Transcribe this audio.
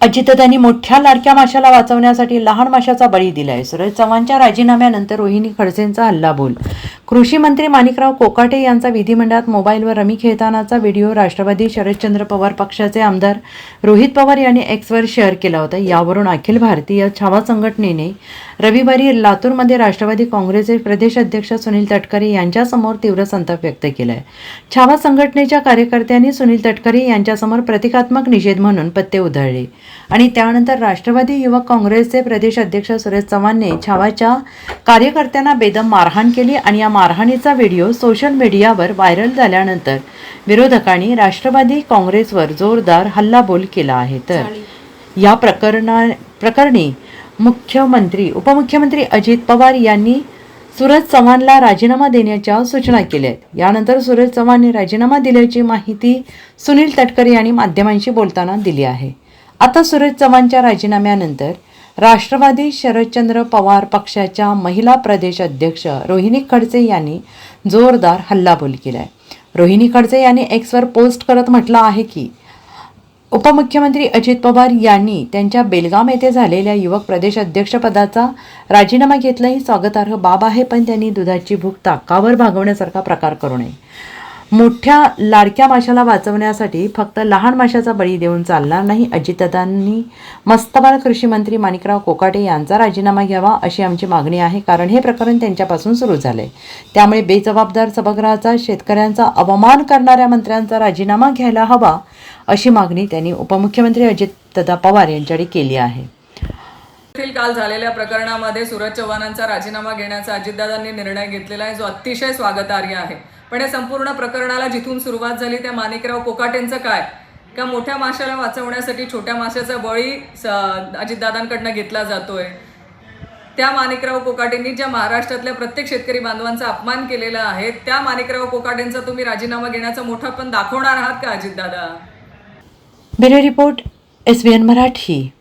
अजितदानी मोठ्या लाडक्या माशाला वाचवण्यासाठी लहान माशाचा बळी दिलाय. सुरज चव्हाणच्या राजीनाम्यानंतर रोहिणी खडसेंचा हल्लाबोल. कृषी मंत्री माणिकराव कोकाटे यांचा विधिमंडळात मोबाईलवर रमी खेळतानाचा व्हिडिओ राष्ट्रवादी शरदचंद्र पवार पक्षाचे आमदार रोहित पवार यांनी एक्सवर शेअर केला होता. यावरून अखिल भारतीय छावा संघटनेने रविवारी लातूरमध्ये राष्ट्रवादी काँग्रेसचे प्रदेश अध्यक्ष सुनील तटकरे यांच्यासमोर तीव्र संताप व्यक्त केलाय. छावा संघटनेच्या कार्यकर्त्यांनी सुनील तटकरे यांच्यासमोर प्रतिकात्मक निषेध म्हणून पत्ते उधळले. आणि त्यानंतर राष्ट्रवादी युवक काँग्रेसचे प्रदेश अध्यक्ष सुरेश चव्हाणने छावाच्या कार्यकर्त्यांना बेदम मारहाण केली आणि या मारहाणीचा व्हिडिओ सोशल मीडियावर व्हायरल झाल्यानंतर विरोधकांनी राष्ट्रवादी काँग्रेसवर जोरदार हल्लाबोल केला आहे. तर या प्रकरणा प्रकरणी मुख्यमंत्री उपमुख्यमंत्री अजित पवार यांनी सुरज चव्हाणला राजीनामा देण्याच्या सूचना केल्या आहेत. यानंतर सुरज चव्हाणने राजीनामा दिल्याची माहिती सुनील तटकरे यांनी माध्यमांशी बोलताना दिली आहे. आता सुरज चव्हाणच्या राजीनाम्यानंतर राष्ट्रवादी शरदचंद्र पवार पक्षाच्या महिला प्रदेश अध्यक्ष रोहिणी खडसे यांनी जोरदार हल्लाबोल केला आहे रोहिणी खडसे यांनी एक्सवर पोस्ट करत म्हटलं आहे की उपमुख्यमंत्री अजित पवार यांनी त्यांच्या बेलगाम येथे झालेल्या युवक प्रदेश अध्यक्षपदाचा राजीनामा घेतला ही स्वागतार्ह बाब आहे पण त्यांनी दुधाची भूक ताकावर भागवण्यासारखा प्रकार करू नये. मोठ्या लाडक्या माशाला वाचवण्यासाठी फक्त लहान माशाचा बळी देऊन चालणार नाही. अजितदादांनी मस्तबाल कृषी मंत्री माणिकराव कोकाटे यांचा राजीनामा घ्यावा अशी आमची मागणी आहे. कारण हे प्रकरण त्यांच्यापासून सुरू झाले त्यामुळे बेजबाबदार सभागृहाचा शेतकऱ्यांचा अवमान करणाऱ्या मंत्र्यांचा राजीनामा घ्यायला हवा अशी मागणी त्यांनी उपमुख्यमंत्री अजितदादा पवार यांच्याकडे केली आहे. येथील काल झालेल्या प्रकरणामध्ये सूरज चव्हाणांचा राजीनामा घेण्याचा अजितदादांनी निर्णय घेतलेला आहे. जो अतिशय स्वागतार्ह आहे. पण या संपूर्ण प्रकरणाला जिथून सुरुवात झाली त्या माणिकराव कोकाटेंचं काय? का मोठ्या माशाला वाचवण्यासाठी छोट्या माशाचा बळी स- अजितदादांकडनं घेतला जातोय? त्या माणिकराव कोकाटेंनी ज्या महाराष्ट्रातल्या प्रत्येक शेतकरी बांधवांचा अपमान केलेला आहे त्या माणिकराव कोकाटेंचा तुम्ही राजीनामा घेण्याचा मोठा पण दाखवणार आहात का Ajitdada? Bureau report S N Marathi.